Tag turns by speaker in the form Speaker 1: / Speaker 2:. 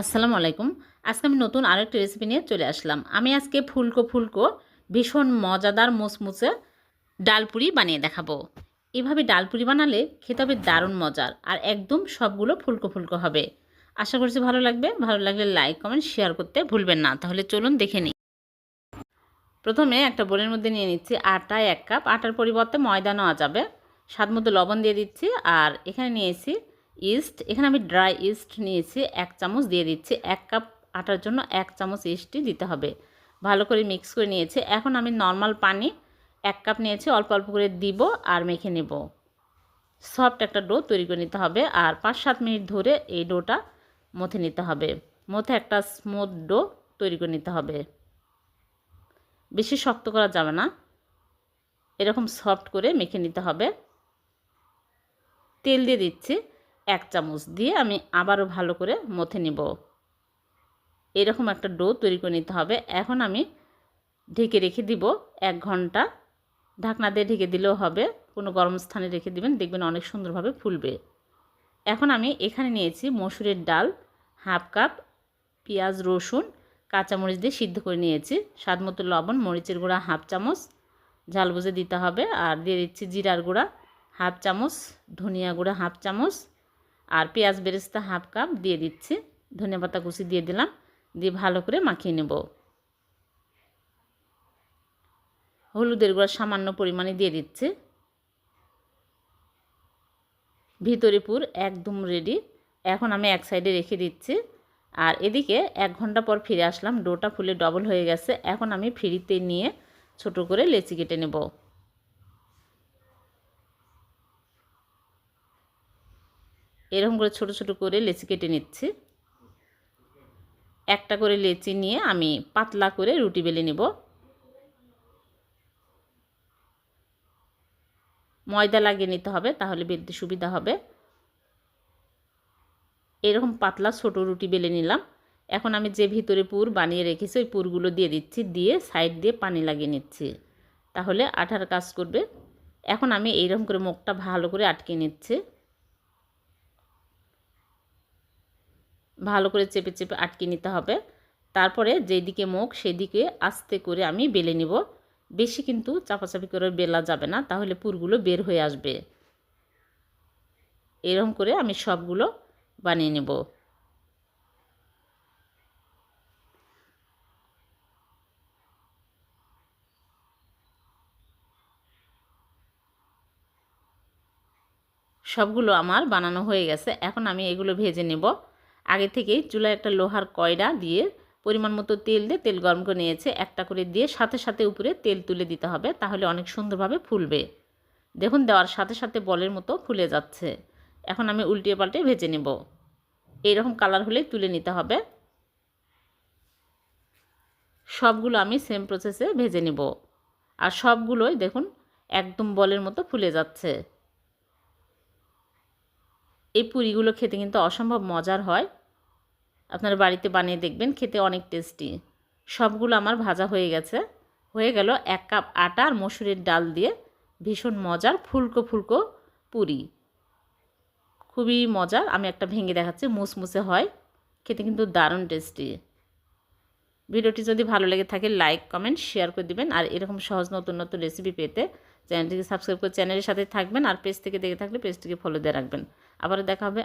Speaker 1: আসসালামু আলাইকুম। আজকে আমি নতুন আরেকটি রেসিপি নিয়ে চলে আসলাম। আমি আজকে ফুলকো ফুলকো ভীষণ মজাদার মুসমুসে ডালপুরি বানিয়ে দেখাবো। এভাবে ডালপুরি বানালে খেতে হবে দারুণ মজার আর একদম সবগুলো ফুলকো ফুলকো হবে। আশা করছি ভালো লাগবে। ভালো লাগলে লাইক কমেন্ট শেয়ার করতে ভুলবেন না। তাহলে চলুন দেখে নিই। প্রথমে একটা বোলের মধ্যে নিয়ে নিচ্ছি আটা এক কাপ। আটার পরিবর্তে ময়দা নেওয়া যাবে। স্বাদ মতো লবণ দিয়ে দিচ্ছি আর এখানে নিয়েছি ইস্ট, এখানে আমি ড্রাই ইস্ট নিয়েছি, এক চামচ দিয়ে দিচ্ছি, এক কাপ আটার জন্য এক চামচ ইস্টই দিতে হবে। ভালো করে মিক্স করে নিয়েছি। এখন আমি নর্মাল পানি এক কাপ নিয়েছি, অল্প অল্প করে দিব আর মেখে নেব। সফট একটা ডো তৈরি করে নিতে হবে আর পাঁচ সাত মিনিট ধরে এই ডোটা মথে নিতে হবে। মথে একটা স্মুথ ডো তৈরি করে নিতে হবে। বেশি শক্ত করা যাবে না। এরকম সফট করে মেখে নিতে হবে। তেল দিয়ে দিচ্ছি। এক চামচ দিয়ে আমি আবারও ভালো করে মথে নিব। এরকম একটা ডো তৈরি করে নিতে হবে। এখন আমি ঢেকে রেখে দিব এক ঘণ্টা। ঢাকনা দিয়ে ঢেকে দিলেও হবে। কোনো গরম স্থানে রেখে দিবেন, দেখবেন অনেক সুন্দরভাবে ফুলবে। এখন আমি এখানে নিয়েছি মসুরের ডাল, হাফ কাপ পেঁয়াজ, রসুন, কাঁচামরিচ দিয়ে সিদ্ধ করে নিয়েছি। স্বাদ মতো লবণ, মরিচের গুঁড়া হাফ চামচ, ঝাল বুঝে দিতে হবে। আর দিয়ে দিচ্ছি জিরার গুঁড়া হাফ চামচ, ধনিয়া গুঁড়া হাফ চামচ আর পেঁয়াজ বেরেস্তা হাফ কাপ দিয়ে দিচ্ছি। ধনিয়া পাতা কুচি দিয়ে দিলাম, দিয়ে ভালো করে মাখিয়ে নেব। হলুদের গুঁড়া সামান্য পরিমাণে দিয়ে দিচ্ছি। ভিতরে পুর একদম রেডি এখন আমি এক সাইডে রেখে দিচ্ছি। আর এদিকে এক ঘণ্টা পর ফিরে আসলাম। ডোটা ফুলে ডবল হয়ে গেছে। এখন আমি ফ্রিতে নিয়ে ছোট করে লেচি কেটে নেব। এরকম করে ছোট ছোট করে লেচি কেটে নিচ্ছি। একটা করে লেচি নিয়ে আমি পাতলা করে রুটি বেলে নেব। ময়দা লাগিয়ে নিতে হবে, তাহলে বেলতে সুবিধা হবে। এরকম পাতলা ছোট রুটি বেলে নিলাম। এখন আমি যে ভিতরে পুর বানিয়ে রেখেছি, ওই পুরগুলো দিয়ে দিচ্ছি, দিয়ে সাইড দিয়ে পানি লাগিয়ে নিচ্ছি। তাহলে আঠার কাজ করবে। এখন আমি এইরকম করে মুখটা ভালো করে আটকে নিচ্ছি। ভালো করে চেপে চেপে আটকে নিতে হবে। তারপরে যেদিকে মুখ, সেদিকে আস্তে করে আমি বেলে নিব। বেশি কিন্তু চাপাচাপি করে বেলা যাবে না, তাহলে পুরগুলো বের হয়ে আসবে। এরকম করে আমি সবগুলো বানিয়ে নেব। সবগুলো আমার বানানো হয়ে গেছে। এখন আমি এগুলো ভেজে নেব। আগে থেকেই চুলায় একটা লোহার কয়ডা দিয়ে পরিমাণ মতো তেল দিয়ে তেল গরম করে নিয়েছে। একটা করে দিয়ে সাথে সাথে উপরে তেল তুলে দিতে হবে, তাহলে অনেক সুন্দরভাবে ফুলবে। দেখুন, দেওয়ার সাথে সাথে বলের মতো ফুলে যাচ্ছে। এখন আমি উল্টিয়ে পাল্টে ভেজে নেব। এইরকম কালার হলেই তুলে নিতে হবে। সবগুলো আমি সেম প্রসেসে ভেজে নেব। আর সবগুলোই দেখুন, একদম বলের মতো ফুলে যাচ্ছে। এই পুরিগুলো খেতে কিন্তু অসম্ভব মজার হয়। আপনারা বাড়িতে বানিয়ে দেখবেন, খেতে অনেক টেস্টি সবগুলো আমার ভাজা হয়ে গেছে। হয়ে গেল এক কাপ আটা আর মসুরের ডাল দিয়ে ভীষণ মজার ফুলকো ফুলকো পুরি। খুবই মজার, আমি একটা ভেঙে দেখাচ্ছি, মুসমুসে হয়। খেতে কিন্তু দারুণ টেস্টি ভিডিওটি যদি ভালো লেগে থাকে লাইক কমেন্ট শেয়ার করে দিবেন। আর এরকম সহজ নতুন নতুন রেসিপি পেতে চ্যানেলটিকে সাবস্ক্রাইব করে চ্যানেলের সাথে থাকবেন। আর পেজ থেকে দেখে থাকলে পেজটিকে ফলো দিয়ে রাখবেন। আবারও দেখা হবে